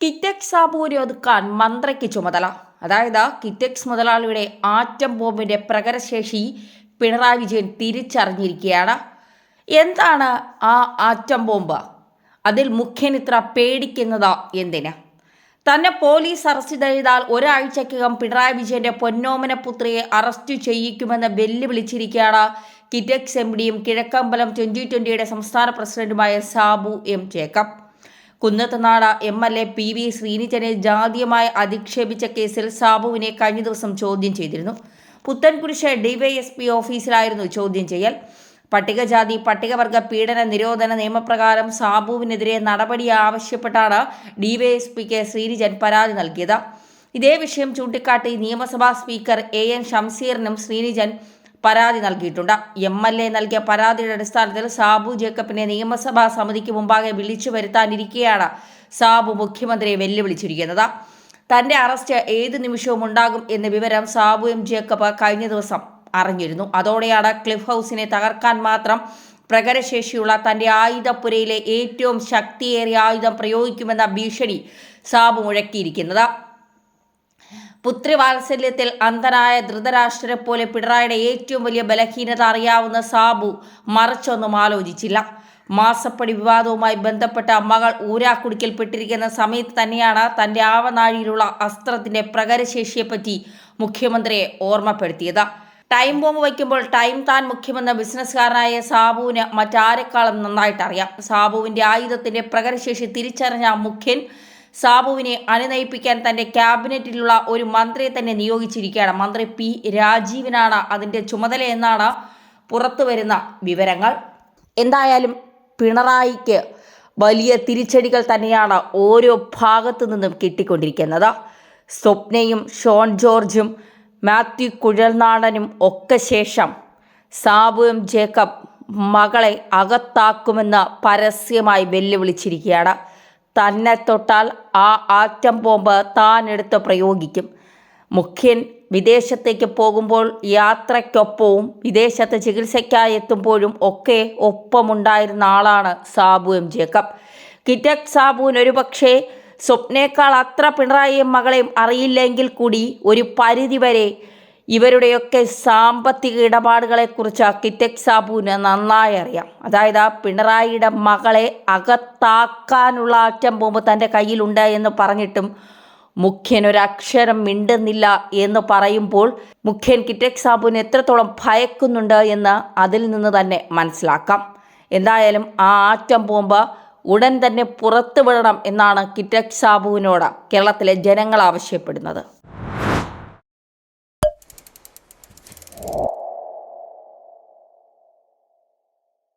കിറ്റക്സ് ഒതുക്കാൻ മന്ത്രിക്ക് ചുമതല. അതായത് കിറ്റക്സ് മുതലാളിയുടെ ആറ്റം ബോംബിന്റെ പ്രകരശേഷി പിണറായി വിജയൻ തിരിച്ചറിഞ്ഞിരിക്കുകയാണ്. എന്താണ് ആ ആറ്റം ബോംബ്? അതിൽ മുഖ്യൻ ഇത്ര പേടിക്കുന്നത് എന്തിന്? തന്നെ പോലീസ് അറസ്റ്റ് ചെയ്താൽ ഒരാഴ്ചക്കകം പിണറായി വിജയന്റെ പൊന്നോമന പുത്രിയെ അറസ്റ്റ് ചെയ്യിക്കുമെന്ന് വെല്ലുവിളിച്ചിരിക്കുകയാണ് കിറ്റക്സ് എം ഡിയും കിഴക്കമ്പലം ട്വന്റി ട്വന്റിയുടെ സംസ്ഥാന പ്രസിഡന്റുമായ Sabu M Jacob. Kunnathunad M L A P V ശ്രീനിജനെ ജാതീയമായി അധിക്ഷേപിച്ച കേസിൽ സാബുവിനെ കഴിഞ്ഞ ദിവസം ചോദ്യം ചെയ്തിരുന്നു. പുത്തൻകുരിശ് ഡിവൈഎസ്പി ഓഫീസിലായിരുന്നു ചോദ്യം ചെയ്യൽ. പട്ടികജാതി പട്ടികവർഗ പീഡന നിരോധന നിയമപ്രകാരം സാബുവിനെതിരെ നടപടി ആവശ്യപ്പെട്ടാണ് ഡിവൈഎസ്പിക്ക് ശ്രീനിജൻ പരാതി നൽകിയത്. ഇതേ വിഷയം ചൂണ്ടിക്കാട്ടി നിയമസഭാ സ്പീക്കർ എ എൻ ഷംസീറിനും ശ്രീനിജൻ പരാതി നൽകിയിട്ടുണ്ട്. എം എൽ എ നൽകിയ പരാതിയുടെ അടിസ്ഥാനത്തിൽ സാബു ജേക്കബിനെ നിയമസഭാ സമിതിക്ക് മുമ്പാകെ വിളിച്ചു വരുത്താനിരിക്കെയാണ് സാബു മുഖ്യമന്ത്രിയെ വെല്ലുവിളിച്ചിരിക്കുന്നത്. തന്റെ അറസ്റ്റ് ഏത് നിമിഷവും ഉണ്ടാകും എന്ന വിവരം സാബു എം ജേക്കബ് കഴിഞ്ഞ ദിവസം അറിഞ്ഞിരുന്നു. അതോടെയാണ് ക്ലിഫ് ഹൗസിനെ തകർക്കാൻ മാത്രം പ്രകരശേഷിയുള്ള തന്റെ ആയുധപ്പുരയിലെ ഏറ്റവും ശക്തിയേറിയ ആയുധം പ്രയോഗിക്കുമെന്ന ഭീഷണി സാബു മുഴക്കിയിരിക്കുന്നത്. പുത്രിവാത്സല്യത്തിൽ അന്ധനായ ധൃതരാഷ്ട്രരെ പോലെ പിണറായിയുടെ ഏറ്റവും വലിയ ബലഹീനത അറിയാവുന്ന സാബു മറിച്ചൊന്നും ആലോചിച്ചില്ല. മാസപ്പടി വിവാദവുമായി ബന്ധപ്പെട്ട മകൾ ഊരാക്കുടിക്കൽപ്പെട്ടിരിക്കുന്ന സമയത്ത് തന്നെയാണ് തന്റെ ആവനാഴിയിലുള്ള അസ്ത്രത്തിന്റെ പ്രകരശേഷിയെപ്പറ്റി മുഖ്യമന്ത്രിയെ ഓർമ്മപ്പെടുത്തിയത്. ടൈം ബോംബ് വയ്ക്കുമ്പോൾ ടൈം താൻ മുഖ്യമെന്ന ബിസിനസ്സുകാരനായ സാബുവിന് മറ്റാരെക്കാളും നന്നായിട്ടറിയാം. സാബുവിന്റെ ആയുധത്തിന്റെ പ്രകരശേഷി തിരിച്ചറിഞ്ഞ മുഖ്യൻ സാബുവിനെ അനുനയിപ്പിക്കാൻ തന്റെ ക്യാബിനറ്റിലുള്ള ഒരു മന്ത്രിയെ തന്നെ നിയോഗിച്ചിരിക്കുകയാണ്. മന്ത്രി പി രാജീവിനാണ് അതിന്റെ ചുമതല എന്നാണ് പുറത്തു വരുന്ന വിവരങ്ങൾ. എന്തായാലും പിണറായിക്ക് വലിയ തിരിച്ചടികൾ തന്നെയാണ് ഓരോ ഭാഗത്തു നിന്നും കിട്ടിക്കൊണ്ടിരിക്കുന്നത്. സ്വപ്നയും ഷോൺ ജോർജും മാത്യു കുഴൽനാടനും ഒക്കെ ശേഷം സാബുവും ജേക്കബ് മകളെ അകത്താക്കുമെന്ന് പരസ്യമായി വെല്ലുവിളിച്ചിരിക്കുകയാണ്. തന്നെ തൊട്ടാൽ ആ ആറ്റം ബോംബ് താൻ എടുത്ത് പ്രയോഗിക്കും. മുഖ്യൻ വിദേശത്തേക്ക് പോകുമ്പോൾ യാത്രയ്ക്കൊപ്പവും വിദേശത്ത് ചികിത്സയ്ക്കായി എത്തുമ്പോഴും ഒക്കെ ഒപ്പമുണ്ടായിരുന്ന ആളാണ് സാബു എം ജേക്കബ്. കിറ്റക് സാബുവിന് ഒരുപക്ഷേ സ്വപ്നേക്കാൾ അത്ര പിണറായിയും മകളെയും അറിയില്ലെങ്കിൽ കൂടി ഒരു പരിധിവരെ ഇവരുടെയൊക്കെ സാമ്പത്തിക ഇടപാടുകളെക്കുറിച്ച് കിറ്റക് സാബുവിന് നന്നായി അറിയാം. അതായത് ആ പിണറായിയുടെ മകളെ അകത്താക്കാനുള്ള ആറ്റം ബോംബ് തന്റെ കയ്യിലുണ്ട് എന്ന് പറഞ്ഞിട്ടും മുഖ്യൻ ഒരക്ഷരം മിണ്ടുന്നില്ല എന്ന് പറയുമ്പോൾ മുഖ്യൻ കിറ്റക് സാബുവിനെ എത്രത്തോളം ഭയക്കുന്നുണ്ട് എന്ന് അതിൽ നിന്ന് തന്നെ മനസ്സിലാക്കാം. എന്തായാലും ആ ആറ്റം ബോംബ് ഉടൻ തന്നെ പുറത്തുവിടണം എന്നാണ് കിറ്റക് സാബുവിനോട് കേരളത്തിലെ ജനങ്ങൾ ആവശ്യപ്പെടുന്നത്. you